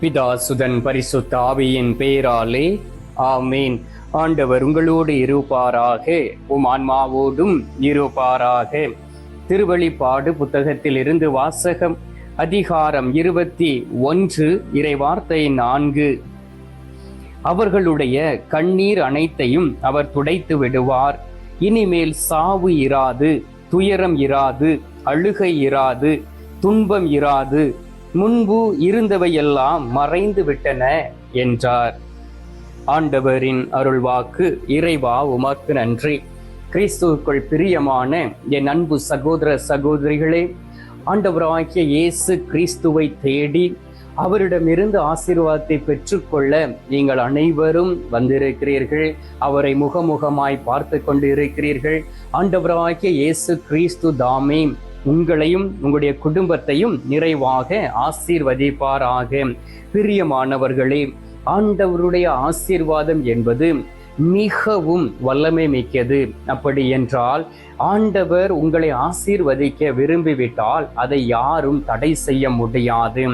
பிதா சுதன் பரிசுத்த ஆவியின் பெயராலே ஆமீன். ஆண்டவர் உங்களோடு இருப்பாராக உம் ஆன்மாவோடும் இருப்பாராக. திருவழிப்பாடு புத்தகத்திலிருந்து வாசகம் அதிகாரம் இருபத்தி ஒன்று இறைவார்த்தை நான்கு. அவர்களுடைய கண்ணீர் அனைத்தையும் அவர் துடைத்து விடுவார். இனிமேல் சாவு இராது துயரம் இராது அழுகை இராது துன்பம் இராது முன்பு இருந்தவையெல்லாம் மறைந்து விட்டன என்றார். ஆண்டவரின் அருள்வாக்கு இறைவா உமக்கு நன்றி. கிறிஸ்துவுக்குள் பிரியமான என் அன்பு சகோதர சகோதரிகளே ஆண்டவராகிய இயேசு கிறிஸ்துவை தேடி அவரிடமிருந்து ஆசீர்வாதத்தை பெற்றுக்கொள்ள நீங்கள் அனைவரும் வந்திருக்கிறீர்கள். அவரை முகமுகமாய் பார்த்து கொண்டு இருக்கிறீர்கள் ஆண்டவராகிய இயேசு கிறிஸ்து தாமே. உங்களையும் உங்களுடைய குடும்பத்தையும் நிறைவாக ஆசீர்வதிப்பாராக. பிரியமானவர்களே ஆண்டவருடைய ஆசீர்வாதம் என்பது மிகவும் வல்லமை மிக்கது. அப்படி என்றால் ஆண்டவர் உங்களை ஆசீர்வதிக்க விரும்பிவிட்டால் அதை யாரும் தடை செய்ய முடியாது.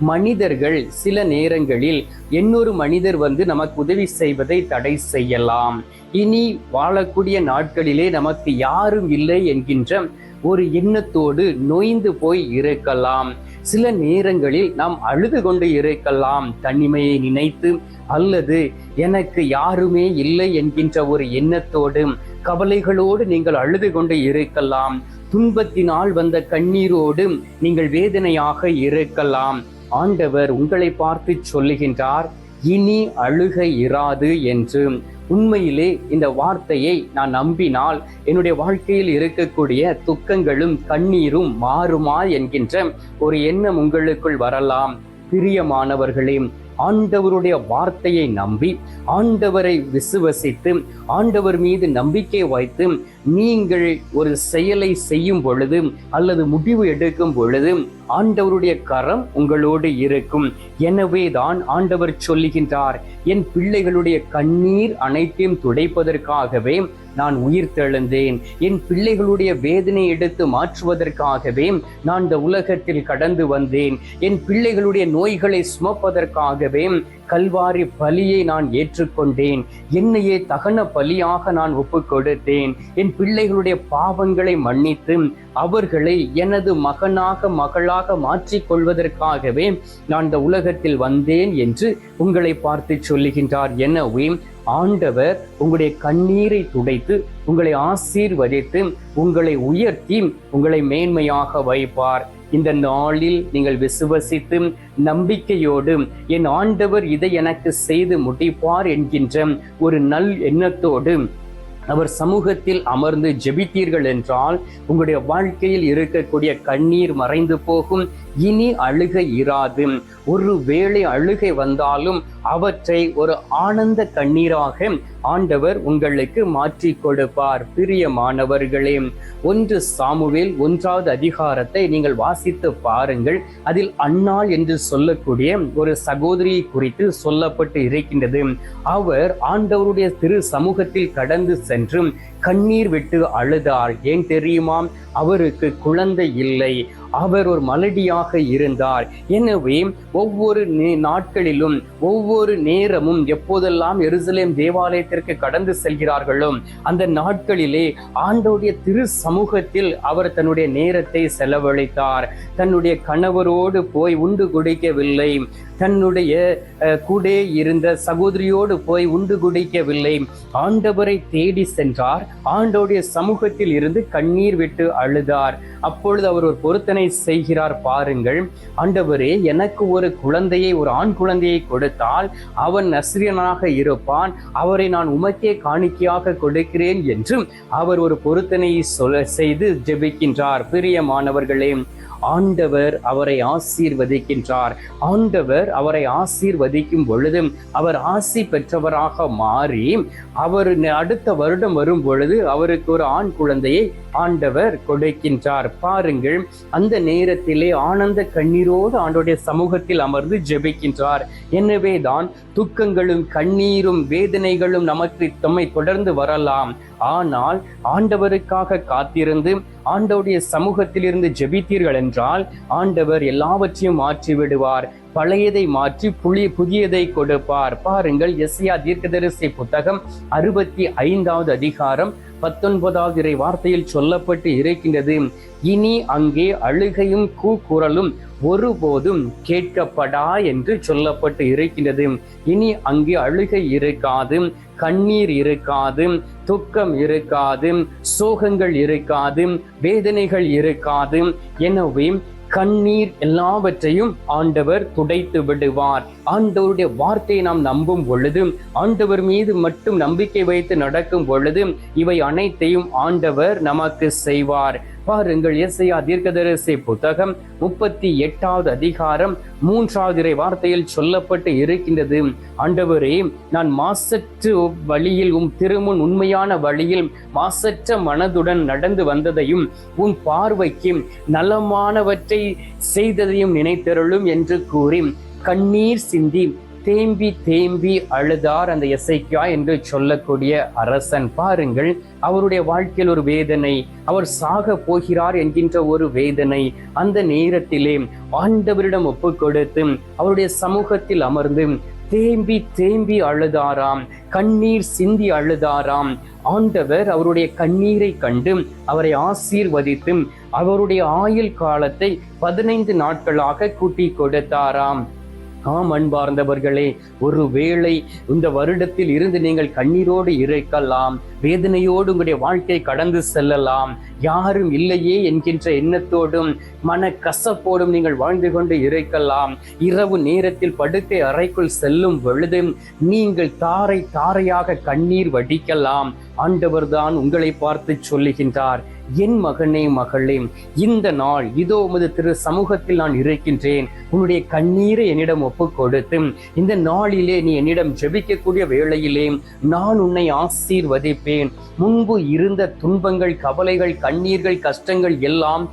மனிதர்கள் சில நேரங்களில் இன்னொரு மனிதர் வந்து நமக்கு உதவி செய்வதை தடை செய்யலாம். இனி வாழக்கூடிய நாட்களிலே நமக்கு யாரும் இல்லை என்கின்ற ஒரு எண்ணத்தோடு நொய்ந்து போய் இருக்கலாம் சில நேரங்களில் நாம் அழுது கொண்டு இருக்கலாம் தனிமையை நினைத்து அல்லது எனக்கு யாருமே இல்லை என்கின்ற ஒரு எண்ணத்தோடு கவலைகளோடு நீங்கள் அழுது கொண்டு இருக்கலாம் துன்பத்தினால் வந்த கண்ணீரோடு நீங்கள் வேதனையாக இருக்கலாம் ஆண்டவர் உங்களை பார்த்து சொல்லுகின்றார் இனி அழுகை இராது என்று. உண்மையிலே இந்த வார்த்தையை நான் நம்பினால் என்னுடைய வாழ்க்கையில் இருக்கக்கூடிய துக்கங்களும் கண்ணீரும் மாறுமா என்கின்ற ஒரு எண்ணம் உங்களுக்குள் வரலாம். பிரியமானவர்களே ஆண்டவருடைய வார்த்தையை நம்பி ஆண்டவரை விசுவசித்து ஆண்டவர் மீது நம்பிக்கை வைத்து நீங்கள் ஒரு செயலை செய்யும் பொழுது அல்லது முடிவு எடுக்கும் பொழுது ஆண்டவருடைய கரம் உங்களோடு இருக்கும். எனவே தான் ஆண்டவர் சொல்லுகின்றார் என் பிள்ளைகளுடைய கண்ணீர் அனைத்தையும் துடைப்பதற்காகவே நான் உயிர் தெழுந்தேன் என் பிள்ளைகளுடைய வேதனை எடுத்து மாற்றுவதற்காகவே நான் இந்த உலகத்தில் கடந்து வந்தேன். என் பிள்ளைகளுடைய நோய்களை சுமப்பதற்காகவே கல்வாரி பலியை நான் ஏற்றுக்கொண்டேன். என்னையே தகன பலியாக நான் ஒப்பு கொடுத்தேன் என் பிள்ளைகளுடைய பாவங்களை மன்னித்து அவர்களை எனது மகனாக மகளாக மாற்றிக்கொள்வதற்காகவே நான் இந்த உலகத்தில் வந்தேன் என்று உங்களை பார்த்து சொல்லுகின்றார் எனவே ஆண்டவர் உங்களுடைய கண்ணீரை துடைத்து உங்களை ஆசீர்வதித்து உங்களை உயர்த்தி உங்களை மேன்மையாக வைப்பார். இந்த நாளில் நீங்கள் விசுவசித்து நம்பிக்கையோடு என் ஆண்டவர் இதை எனக்கு செய்து முடிப்பார் என்கின்ற ஒரு நல் எண்ணத்தோடு அவர் சமூகத்தில் அமர்ந்து ஜெபித்தீர்கள் என்றால் உங்களுடைய வாழ்க்கையில் இருக்கக்கூடிய கண்ணீர் மறைந்து போகும். இனி அழுகை இராது. ஒரு வேளை அழுகை வந்தாலும் அவற்றை ஒரு ஆனந்த கண்ணீராக ஆண்டவர் உங்களுக்கு மாற்றி கொடுப்பார். பிரியமானவர்களே ஒன்று சாமுவேல் ஒன்றாவது அதிகாரத்தை நீங்கள் வாசித்து பாருங்கள். அதில் அன்னாள் என்று சொல்லக்கூடிய ஒரு சகோதரியை குறித்து சொல்லப்பட்டு இருக்கின்றது. அவர் ஆண்டவருடைய திரு சமூகத்தில் கடந்து சென்று கண்ணீர் விட்டு அழுதாள் ஏன் தெரியுமா அவருக்கு குழந்தை இல்லை. அவர் ஒரு மலடியாக இருந்தார். எனவே ஒவ்வொரு நாட்களிலும் ஒவ்வொரு நேரமும் எப்போதெல்லாம் எருசலேம் தேவாலயத்திற்கு கடந்து செல்கிறார்களோ அந்த நாட்களிலே ஆண்டோடைய திரு சமூகத்தில் அவர் தன்னுடைய நேரத்தை செலவழித்தார். தன்னுடைய கணவரோடு போய் உண்டு குடிக்கவில்லை. தன்னுடைய கூடே இருந்த சகோதரியோடு போய் உண்டு குடிக்கவில்லை. ஆண்டவரை தேடி சென்றார். ஆண்டோடைய சமூகத்தில் இருந்து கண்ணீர் விட்டு அழுதார். அப்பொழுது அவர் ஒரு பொருத்தனை செய்கிறார் பாருங்கள். ஆண்டவரே எனக்கு ஒரு குழந்தையை ஒரு ஆண் குழந்தையை கொடுத்தால் அவன் நசிரியனாக இருப்பான். அவரை நான் உமக்கே காணிக்கையாக கொடுக்கிறேன் என்றும் அவர் ஒரு பொருத்தனையை சொல்ல செய்து ஜெபிக்கின்றார். பிரியமானவர்களே ஆண்டவர் அவரை ஆசீர்வதிக்கின்றார். ஆண்டவர் அவரை ஆசீர்வதிக்கும் பொழுதும் அவர் ஆசி பெற்றவராக மாறி அவர் அடுத்த வருடம் வரும் பொழுது அவருக்கு ஒரு ஆண் குழந்தையை ஆண்டவர் கொடுக்கின்றார். பாருங்கள் அந்த நேரத்திலே ஆனந்த கண்ணீரோடு ஆண்டோடைய சமூகத்தில் அமர்ந்து ஜெபிக்கின்றார். எனவே தான் துக்கங்களும் கண்ணீரும் வேதனைகளும் நமக்கு தம்மை தொடர்ந்து வரலாம். ஆனால் ஆண்டவருக்காக காத்திருந்து ஆண்டவருடைய சமூகத்திலிருந்து ஜெபித்தீர்கள் என்றால் ஆண்டவர் எல்லாவற்றையும் மாற்றி விடுவார் பழையதை மாற்றி புளி புதியதை கொடுப்பார். பாருங்கள் எஸ்யா தீர்க்கதரிசி புத்தகம் அறுபத்தி ஐந்தாவது அதிகாரம் பத்தொன்பதாவது இறை வார்த்தையில் சொல்லப்பட்டு இருக்கின்றது. இனி அங்கே அழுகையும் கூக்குரலும் ஒருபோதும் கேட்கப்படா என்று சொல்லப்பட்டு இருக்கின்றது. இனி அங்கே அழுகை இருக்காது கண்ணீர் இருக்காது துக்கம் இருக்காது சோகங்கள் இருக்காது வேதனைகள் இருக்காது. எனவே கண்ணீர் எல்லாவற்றையும் ஆண்டவர் துடைத்து விடுவார். ஆண்டவருடைய வார்த்தையை நாம் நம்பும் பொழுது ஆண்டவர் மீது மட்டும் நம்பிக்கை வைத்து நடக்கும் பொழுது இவை அனைத்தையும் ஆண்டவர் நமக்கு செய்வார். பாருங்கள் எஸ்ஐயா தீர்க்கதரிசி புத்தகம் முப்பத்தி எட்டாவது அதிகாரம் மூன்றாவது இறை வார்த்தையில் சொல்லப்பட்டு இருக்கின்றது. ஆண்டவரே நான் மாசற்று வழியில் உன் திருமுன் உண்மையான வழியில் மாசற்ற மனதுடன் நடந்து வந்ததையும் உன் பார்வைக்கு நலமானவற்றை செய்ததையும் நினைத்தருளும் என்று கூறி கண்ணீர் சிந்தி தேம்பி தேம்பி அழுதார் அந்த எசைக்கியா என்று சொல்லக்கூடிய அரசன். பாருங்கள் அவருடைய வாழ்க்கையில் ஒரு வேதனை அவர் சாக போகிறார் என்கின்ற ஒரு வேதனை. அந்த நேரத்திலே ஆண்டவரிடம் ஒப்பு கொடுத்து அவருடைய சமூகத்தில் அமர்ந்து தேம்பி தேம்பி அழுதாராம் கண்ணீர் சிந்தி அழுதாராம். ஆண்டவர் அவருடைய கண்ணீரை கண்டு அவரை ஆசீர்வதித்து அவருடைய ஆயுள் காலத்தை பதினைந்து நாட்களாக கூட்டி கொடுத்தாராம். ஆம் அன்பார்ந்தவர்களே ஒரு வேளை இந்த வருடத்தில் இருந்து நீங்கள் கண்ணீரோடு இருக்கலாம் வேதனையோடு உங்களுடைய வாழ்க்கை கடந்து செல்லலாம். யாரும் இல்லையே என்கின்ற எண்ணத்தோடும் மன கசப்போடும் நீங்கள் வாழ்ந்து கொண்டு இருக்கலாம். இரவு நேரத்தில் படுக்கை அறைக்குள் செல்லும் பொழுது நீங்கள் தாரை தாரையாக கண்ணீர் வடிக்கலாம். ஆண்டவர் தான் உங்களை பார்த்து சொல்லுகின்றார் என் மகனே மகளே இந்த நாள் இதோ உமது திரு சமூகத்தில் நான் இருக்கின்றேன். உன்னுடைய கண்ணீரை என்னிடம் ஒப்பு கொடுத்து இந்த நாளிலே நீ என்னிடம் ஜெபிக்கக்கூடிய வேளையிலே நான் உன்னை ஆசீர்வதிப்பேன். முன்பு இருந்த துன்பங்கள் கவலைகள் கண்ணீர்கள் கஷ்டங்கள் எல்லாம்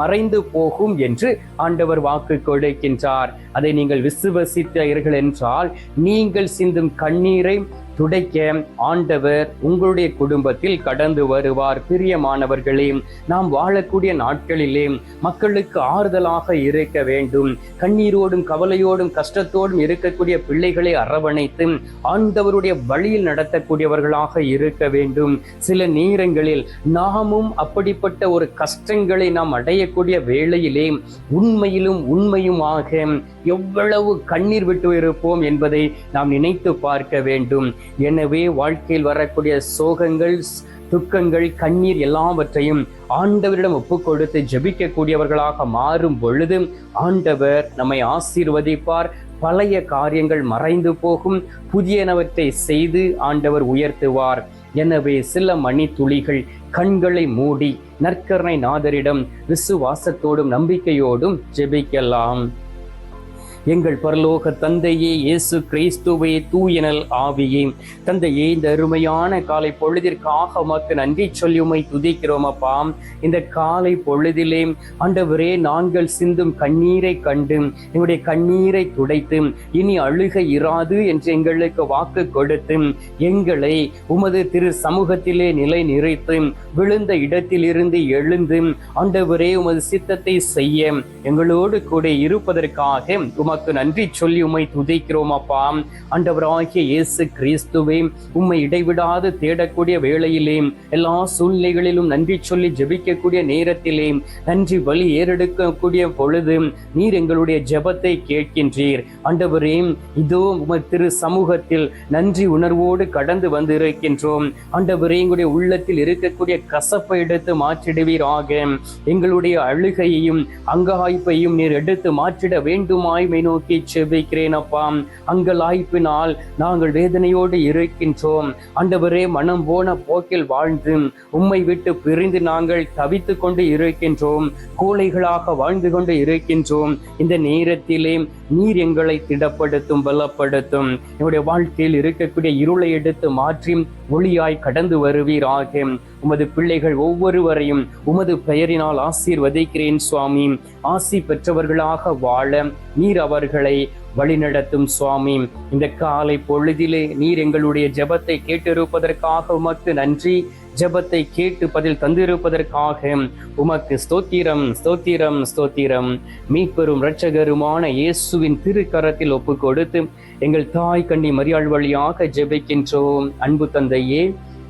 மறைந்து போகும் என்று ஆண்டவர் வாக்கு கொடுக்கின்றார். அதை நீங்கள் விசுவசித்தீர்கள் என்றால் நீங்கள் சிந்தும் கண்ணீரை துடைக்க ஆண்டவர் உங்களுடைய குடும்பத்தில் கடந்து வருவார். பிரியமானவர்களே நாம் வாழக்கூடிய நாட்களிலே மக்களுக்கு ஆறுதலாக இருக்க வேண்டும். கண்ணீரோடும் கவலையோடும் கஷ்டத்தோடும் இருக்கக்கூடிய பிள்ளைகளை அரவணைத்து ஆண்டவருடைய வழியில் நடத்தக்கூடியவர்களாக இருக்க வேண்டும். சில நேரங்களில் நாமும் அப்படிப்பட்ட ஒரு கஷ்டங்களை நாம் அடையக்கூடிய வேளையிலே உண்மையிலும் உண்மையுமாக எவ்வளவு கண்ணீர் விட்டு இருப்போம் என்பதை நாம் நினைத்து பார்க்க வேண்டும். எனவே வாழ்க்கையில் வரக்கூடிய சோகங்கள் துக்கங்கள் கண்ணீர் எல்லாவற்றையும் ஆண்டவரிடம் ஒப்பு கொடுத்து ஜெபிக்கக்கூடியவர்களாக மாறும் பொழுது ஆண்டவர் நம்மை ஆசீர்வதிப்பார். பழைய காரியங்கள் மறைந்து போகும். புதியனவற்றை செய்து ஆண்டவர் உயர்த்துவார். எனவே சில மணி துளிகள் கண்களை மூடி நற்கரணை நாதரிடம் விசுவாசத்தோடும் நம்பிக்கையோடும் ஜெபிக்கலாம். எங்கள் பரலோக தந்தையே இயேசு கிறிஸ்துவே தூயனல் ஆவியே. தந்தையே இந்த அருமையான காலை பொழுதிற்காக உமக்கு நன்றி சொல்லி உமை துதிக்கிறோம் அப்பா. இந்த காலை பொழுதிலே ஆண்டவரே நாங்கள் சிந்தும் கண்ணீரை கண்டு எங்களுடைய கண்ணீரை துடைத்து இனி அழுக இராது என்று எங்களுக்கு வாக்கு கொடுத்து எங்களை உமது திரு சமூகத்திலே நிலை நிறைத்து விழுந்த இடத்திலிருந்து எழுந்து ஆண்டவரே உமது சித்தத்தை செய்ய எங்களோடு கூட இருப்பதற்காக உமக்கு உமக்கு நன்றி சொல்லி உம்மை துதிக்கிறோம் அப்பா. ஆண்டவராகிய இயேசு கிறிஸ்துவே உம்மை இடைவிடாது தேடக்கூடிய வேளையிலே எல்லா சூழ்நிலைகளிலும் நன்றி சொல்லி ஜெபிக்கக்கூடிய நேரத்திலே நன்றி வழி ஏறெடுக்கக்கூடிய பொழுது நீர் எங்களுடைய ஜெபத்தை கேட்கின்றீர். ஆண்டவரே இதோ உமது திரு சமூகத்தில் நன்றி உணர்வோடு கடந்து வந்து இருக்கின்றோம் ஆண்டவரே எங்களுடைய உள்ளத்தில் இருக்கக்கூடிய கசப்பை எடுத்து மாற்றிடுவீராக. எங்களுடைய அழுகையையும் அங்காய்ப்பையும் நீர் எடுத்து மாற்றிட வேண்டுமாய் நோக்கி செபிக்கிறேன் அப்பா. அங்கலாய்ப்பினால் நாங்கள் வேதனையோடு இருக்கின்றோம். ஆண்டவரே மனம் போன போக்கில் வாழ்ந்து உம்மை விட்டு பிரிந்து நாங்கள் தவித்து கொண்டு இருக்கின்றோம். கூலைகளாக வாழ்ந்து கொண்டு இருக்கின்றோம். இந்த நேரத்திலே நீர் எங்களை திடப்படுத்தும் பலப்படுத்தும். என்னுடைய வாழ்க்கையில் இருக்கக்கூடிய இருளை எடுத்து மாற்றி ஒளியாய் கடந்து வருவீராக. உமது பிள்ளைகள் ஒவ்வொருவரையும் உமது பெயரினால் ஆசீர்வதிக்கிறேன் சுவாமி. ஆசி பெற்றவர்களாக வாழ நீர் அவர்களை வழிநடத்தும் சுவாமி. இந்த காலை பொழுதிலே நீர் எங்களுடைய ஜெபத்தை கேட்டிருப்பதற்காக உமக்கு நன்றி. ஜெபத்தை கேட்டு பதில் தந்திருப்பதற்காக உமக்கு ஸ்தோத்திரம் ஸ்தோத்திரம் ஸ்தோத்திரம். மீட்பெரும் இரட்சகருமான இயேசுவின் திருக்கரத்தில் ஒப்பு கொடுத்து எங்கள் தாய் கண்ணி மரியாள் வழியாக ஜெபிக்கின்றோம். அன்பு தந்தையே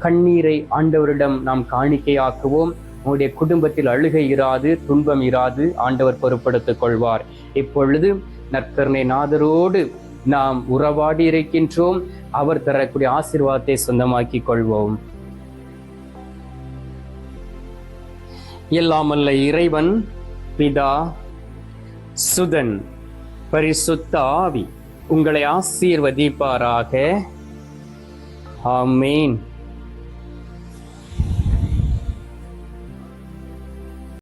கண்ணீரை ஆண்டவரிடம் நாம் காணிக்கையாக்குவோம். உங்களுடைய குடும்பத்தில் அழுகை இராது துன்பம் இராது ஆண்டவர் பொறுப்படுத்திக் கொள்வார். இப்பொழுது நற்கருணை நாதரோடு நாம் உறவாடி இருக்கின்றோம். அவர் தரக்கூடிய ஆசீர்வாதத்தை சொந்தமாக்கிக் கொள்வோம். எல்லாமல்ல இறைவன் பிதா சுதன் பரிசுத்த ஆவி உங்களை ஆசீர்வதிப்பாராக. ஆமேன்.